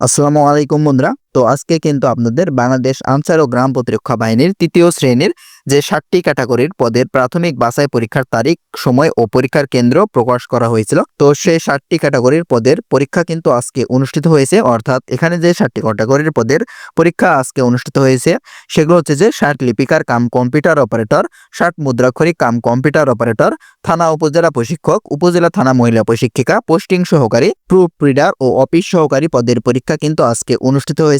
আসসালামু আলাইকুম বন্ধুরা তো আজকে কিন্তু আপনাদের বাংলাদেশ আনসার ও গ্রাম প্রতিরক্ষা বাহিনীর তৃতীয় শ্রেণির যে ষাটটি ক্যাটাগরির পদের প্রাথমিক বাছাই পরীক্ষার তারিখ, সময় ও পরীক্ষার কেন্দ্র প্রকাশ করা হয়েছিল। তো সেই ষাটটি ক্যাটাগরির পদের পরীক্ষা কিন্তু আজকে অনুষ্ঠিত হয়েছে। অর্থাৎ এখানে যে ষাটটি ক্যাটাগরির পদের পরীক্ষা আজকে অনুষ্ঠিত হয়েছে, সেগুলো হচ্ছে যে ষাট লিপিকার কাম কম্পিউটার অপারেটর ষাট মুদ্রাক্ষরিক কাম কম্পিউটার অপারেটর, থানা উপজেলা প্রশিক্ষক, উপজেলা থানা মহিলা প্রশিক্ষিকা, পোস্টিং সহকারী, প্রুফ রিডার ও অফিস সহকারী পদের পরীক্ষা কিন্তু আজকে অনুষ্ঠিত হয়েছে।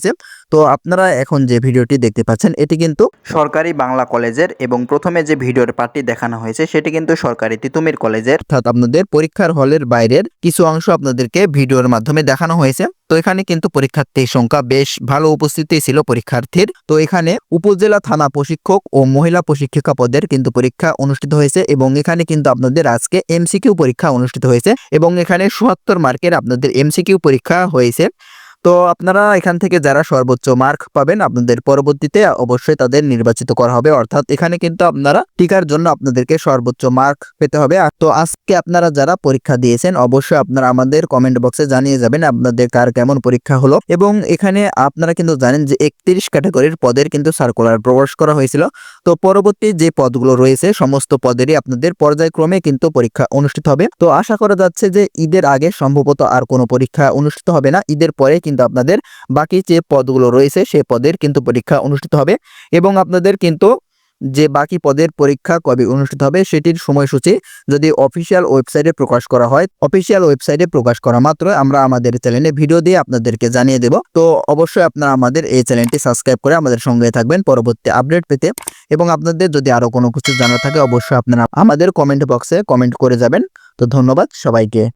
তো আপনারা এখন যে ভিডিওটি দেখতে পাচ্ছেন, এটি কিন্তু সরকারি বাংলা কলেজের এবং প্রথমে যে ভিডিওর পার্টটি দেখানো হয়েছে, সেটি কিন্তু সরকারি তিতুমির কলেজের। অর্থাৎ আপনাদের পরীক্ষার হলের বাইরের কিছু অংশ আপনাদেরকে ভিডিওর মাধ্যমে দেখানো হয়েছে। তো এখানে কিন্তু পরীক্ষার্থীর সংখ্যা বেশ ভালো উপস্থিতি ছিল পরীক্ষার্থীর। তো এখানে উপজেলা থানা প্রশিক্ষক ও মহিলা প্রশিক্ষিকা পদের কিন্তু পরীক্ষা অনুষ্ঠিত হয়েছে এবং এখানে কিন্তু আপনাদের আজকে এমসিকিউ পরীক্ষা অনুষ্ঠিত হয়েছে এবং এখানে সুহাত্তর মার্কের আপনাদের এমসিকিউ পরীক্ষা হয়েছে। তো আপনারা এখান থেকে যারা সর্বোচ্চ মার্ক পাবেন আপনাদের পরবর্তীতে অবশ্যই তাদের নির্বাচিত করা হবে। অর্থাৎ এখানে কিন্তু আপনারা টিকার জন্য আপনাদেরকে সর্বোচ্চ মার্ক পেতে হবে। তো আজকে আপনারা যারা পরীক্ষা দিয়েছেন, অবশ্যই আপনারা আমাদের কমেন্ট বক্সে জানিয়ে যাবেন আপনাদের কার কেমন পরীক্ষা হলো। এবং এখানে আপনারা কিন্তু জানেন যে একত্রিশ ক্যাটাগরির পদের কিন্তু সার্কুলার প্রকাশ করা হয়েছিল। তো পরবর্তী যে পদগুলো রয়েছে, সমস্ত পদেরই আপনাদের পর্যায়ক্রমে কিন্তু পরীক্ষা অনুষ্ঠিত হবে। তো আশা করা যাচ্ছে যে ঈদের আগে সম্ভবত আর কোনো পরীক্ষা অনুষ্ঠিত হবে না। ঈদের পরে কিন্তু আপনাদের বাকি যে পদগুলো রয়েছে সেই পদের কিন্তু পরীক্ষা অনুষ্ঠিত হবে এবং আপনাদের কিন্তু যে বাকি পদের পরীক্ষা কবে অনুষ্ঠিত হবে সেটির সময়সূচি যদি অফিসিয়াল ওয়েবসাইটে প্রকাশ করা হয় অফিসিয়াল ওয়েবসাইটে প্রকাশ করা মাত্র আমরা আমাদের চ্যানেলে ভিডিও দিয়ে আপনাদেরকে জানিয়ে দেব। তো অবশ্যই আপনারা আমাদের এই চ্যানেলটি সাবস্ক্রাইব করে আমাদের সঙ্গে থাকবেন পরবর্তী আপডেট পেতে এবং আপনাদের যদি আরও কোনো কিছু জানা থাকে অবশ্যই আপনারা আমাদের কমেন্ট বক্সে কমেন্ট করে যাবেন। তো ধন্যবাদ সবাইকে।